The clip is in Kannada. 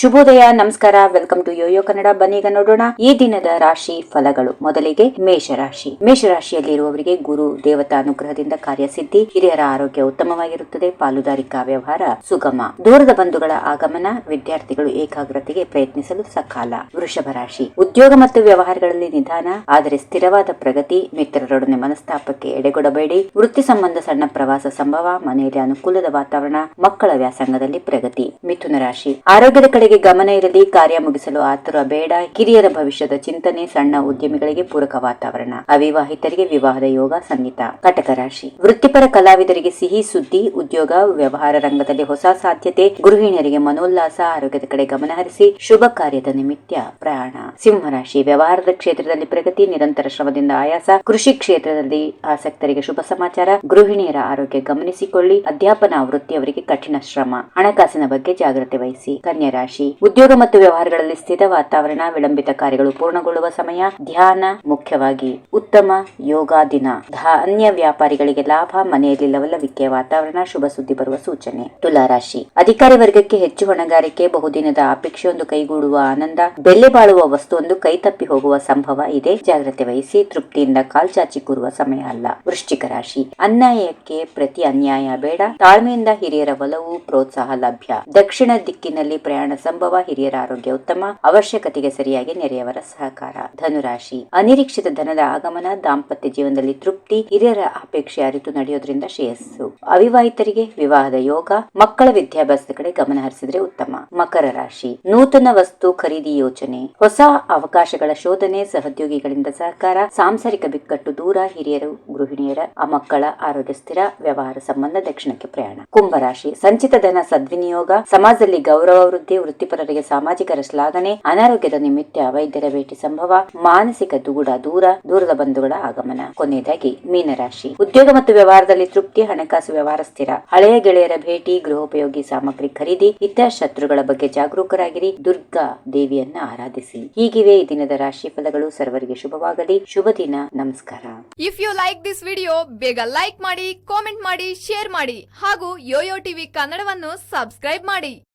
ಶುಭೋದಯ, ನಮಸ್ಕಾರ ವೆಲ್ಕಮ್ ಟು ಯೋಯೋ ಕನ್ನಡ ಬನ್ನೀಗ ನೋಡೋಣ ಈ ದಿನದ ರಾಶಿ ಫಲಗಳು. ಮೊದಲಿಗೆ ಮೇಷರಾಶಿ. ಮೇಷರಾಶಿಯಲ್ಲಿರುವವರಿಗೆ ಗುರು, ದೇವತಾ ಅನುಗ್ರಹದಿಂದ ಕಾರ್ಯಸಿದ್ಧಿ, ಹಿರಿಯರ ಆರೋಗ್ಯ ಉತ್ತಮವಾಗಿರುತ್ತದೆ ಪಾಲುದಾರಿಕಾ ವ್ಯವಹಾರ ಸುಗಮ. ದೂರದ ಬಂಧುಗಳ ಆಗಮನ, ವಿದ್ಯಾರ್ಥಿಗಳು ಏಕಾಗ್ರತೆಗೆ ಪ್ರಯತ್ನಿಸಲು ಸಕಾಲ. ವೃಷಭ ರಾಶಿ. ಉದ್ಯೋಗ ಮತ್ತು ವ್ಯವಹಾರಗಳಲ್ಲಿ ನಿಧಾನ, ಆದರೆ ಸ್ಥಿರವಾದ ಪ್ರಗತಿ, ಮಿತ್ರರೊಡನೆ ಮನಸ್ತಾಪಕ್ಕೆ ಎಡೆಗೊಡಬೇಡಿ. ವೃತ್ತಿ ಸಂಬಂಧ ಸಣ್ಣ ಪ್ರವಾಸ ಸಂಭವ, ಮನೆಯಲ್ಲಿ ಅನುಕೂಲದ ವಾತಾವರಣ, ಮಕ್ಕಳ ವ್ಯಾಸಂಗದಲ್ಲಿ ಪ್ರಗತಿ. ಮಿಥುನ ರಾಶಿ. ಆರೋಗ್ಯದ ಕಡೆಗೆ ಗಮನ ಇರಲಿ, ಕಾರ್ಯ ಮುಗಿಸಲು ಆತುರ ಬೇಡ. ಕಿರಿಯರ ಭವಿಷ್ಯದ ಚಿಂತನೆ, ಸಣ್ಣ ಉದ್ಯಮಿಗಳಿಗೆ ಪೂರಕ ವಾತಾವರಣ. ಅವಿವಾಹಿತರಿಗೆ ವಿವಾಹದ ಯೋಗ, ಸಂಗೀತ, ಕಟಕ ರಾಶಿ. ವೃತ್ತಿಪರ ಕಲಾವಿದರಿಗೆ ಸಿಹಿ ಸುದ್ದಿ, ಉದ್ಯೋಗ, ವ್ಯವಹಾರ ರಂಗದಲ್ಲಿ ಹೊಸ ಸಾಧ್ಯತೆ. ಗೃಹಿಣಿಯರಿಗೆ ಮನೋಲ್ಲಾಸ, ಆರೋಗ್ಯದ ಕಡೆ ಗಮನ ಹರಿಸಿ ಶುಭ ಕಾರ್ಯದ ನಿಮಿತ್ತ ಪ್ರಯಾಣ. ಸಿಂಹರಾಶಿ ವ್ಯವಹಾರದ ಕ್ಷೇತ್ರದಲ್ಲಿ ಪ್ರಗತಿ, ನಿರಂತರ ಶ್ರಮದಿಂದ ಆಯಾಸ. ಕೃಷಿ ಕ್ಷೇತ್ರದಲ್ಲಿ ಆಸಕ್ತರಿಗೆ ಶುಭ ಸಮಾಚಾರ. ಗೃಹಿಣಿಯರ ಆರೋಗ್ಯ ಗಮನಿಸಿಕೊಳ್ಳಿ. ಅಧ್ಯಾಪನ ವೃತ್ತಿಯವರಿಗೆ ಕಠಿಣ ಶ್ರಮ. ಹಣಕಾಸಿನ ಬಗ್ಗೆ ಜಾಗ್ರತೆ ವಹಿಸಿ. ಕನ್ಯಾ ರಾಶಿ ಉದ್ಯೋಗ ಮತ್ತು ವ್ಯವಹಾರಗಳಲ್ಲಿ ಸ್ಥಿರ ವಾತಾವರಣ, ವಿಳಂಬಿತ ಕಾರ್ಯಗಳು ಪೂರ್ಣಗೊಳ್ಳುವ ಸಮಯ, ಧ್ಯಾನ ಮುಖ್ಯವಾಗಿ ಉತ್ತಮ ಯೋಗ ದಿನ. ಧಾನ್ಯ ವ್ಯಾಪಾರಿಗಳಿಗೆ ಲಾಭ, ಮನೆಯಲ್ಲಿ ಲವಲವಿಕೆಯ ವಾತಾವರಣ ಶುಭ ಸುದ್ದಿ ಬರುವ ಸೂಚನೆ. ತುಲಾರಾಶಿ. ಅಧಿಕಾರಿ ವರ್ಗಕ್ಕೆ ಹೆಚ್ಚು ಹೊಣೆಗಾರಿಕೆ, ಬಹುದಿನದ ಅಪೇಕ್ಷೆಯೊಂದು ಕೈಗೂಡುವ ಆನಂದ, ಬೆಲೆ ಬಾಳುವ ವಸ್ತುವೊಂದು ಕೈ ತಪ್ಪಿ ಹೋಗುವ ಸಂಭವ ಇದೆ. ಜಾಗ್ರತೆ ವಹಿಸಿ, ತೃಪ್ತಿಯಿಂದ ಕಾಲ್ಚಾಚಿ ಕೂರುವ ಸಮಯ ಅಲ್ಲ. ವೃಶ್ಚಿಕ ರಾಶಿ. ಅನ್ಯಾಯಕ್ಕೆ ಪ್ರತಿ ಅನ್ಯಾಯ ಬೇಡ. ತಾಳ್ಮೆಯಿಂದ ಹಿರಿಯರ ಒಲವು, ಪ್ರೋತ್ಸಾಹ ಲಭ್ಯ. ದಕ್ಷಿಣ ದಿಕ್ಕಿನಲ್ಲಿ ಪ್ರಯಾಣ ಸಂಭವ ಹಿರಿಯರ ಆರೋಗ್ಯ ಉತ್ತಮ, ಅವಶ್ಯಕತೆಗೆ ಸರಿಯಾಗಿ ನೆರೆಯವರ ಸಹಕಾರ. ಧನುರಾಶಿ. ಅನಿರೀಕ್ಷಿತ ಧನದ ಆಗಮನ, ದಾಂಪತ್ಯ ಜೀವನದಲ್ಲಿ ತೃಪ್ತಿ, ಹಿರಿಯರ ಅಪೇಕ್ಷೆ ಅರಿತು ನಡೆಯೋದ್ರಿಂದ ಶ್ರೇಯಸ್ಸು. ಅವಿವಾಹಿತರಿಗೆ ವಿವಾಹದ ಯೋಗ, ಮಕ್ಕಳ ವಿದ್ಯಾಭ್ಯಾಸದ ಕಡೆ ಗಮನ ಹರಿಸಿದ್ರೆ ಉತ್ತಮ. ಮಕರ ರಾಶಿ. ನೂತನ ವಸ್ತು ಖರೀದಿ ಯೋಚನೆ ಹೊಸ ಅವಕಾಶಗಳ ಶೋಧನೆ, ಸಹೋದ್ಯೋಗಿಗಳಿಂದ ಸಹಕಾರ, ಸಾಂಸಾರಿಕ ಬಿಕ್ಕಟ್ಟು ದೂರ, ಹಿರಿಯರು, ಗೃಹಿಣಿಯರ ಆ ಮಕ್ಕಳ ಆರೋಗ್ಯ ಸ್ಥಿರ, ವ್ಯವಹಾರ ಸಂಬಂಧ ದಕ್ಷಿಣಕ್ಕೆ ಪ್ರಯಾಣ. ಕುಂಭರಾಶಿ ಸಂಚಿತ ಧನ ಸದ್ವಿನಿಯೋಗ, ಸಮಾಜದಲ್ಲಿ ಗೌರವ ವೃದ್ಧಿ ವೃತ್ತಿಪರರಿಗೆ ಸಾಮಾಜಿಕರ ಶ್ಲಾಘನೆ ಅನಾರೋಗ್ಯದ ನಿಮಿತ್ತ ವೈದ್ಯರ ಭೇಟಿ ಸಂಭವ, ಮಾನಸಿಕ ದೂಡ, ದೂರ, ದೂರದ ಬಂಧುಗಳ ಆಗಮನ. ಕೊನೆಯದಾಗಿ, ಮೀನರಾಶಿ. ಉದ್ಯೋಗ ಮತ್ತು ವ್ಯವಹಾರದಲ್ಲಿ ತೃಪ್ತಿ, ಹಣಕಾಸು ವ್ಯವಹಾರ ಸ್ಥಿರ. ಹಳೆಯ ಗೆಳೆಯರ ಭೇಟಿ, ಗೃಹೋಪಯೋಗಿ ಸಾಮಗ್ರಿ ಖರೀದಿ ಇತರ ಶತ್ರುಗಳ ಬಗ್ಗೆ ಜಾಗರೂಕರಾಗಿರಿ, ದುರ್ಗಾ ದೇವಿಯನ್ನ ಆರಾಧಿಸಿ. ಹೀಗಿವೆ ಈ ದಿನದ ರಾಶಿ ಫಲಗಳು. ಸರ್ವರಿಗೆ ಶುಭವಾಗಲಿ. ಶುಭ ದಿನ. ನಮಸ್ಕಾರ. If you like this video ಬೇಗ ಲೈಕ್ ಮಾಡಿ ಕಾಮೆಂಟ್ ಮಾಡಿ ಶೇರ್ ಮಾಡಿ ಹಾಗೂ ಯೋಯೋ ಟಿವಿ ಕನ್ನಡವನ್ನು ಸಬ್ಸ್ಕ್ರೈಬ್ ಮಾಡಿ.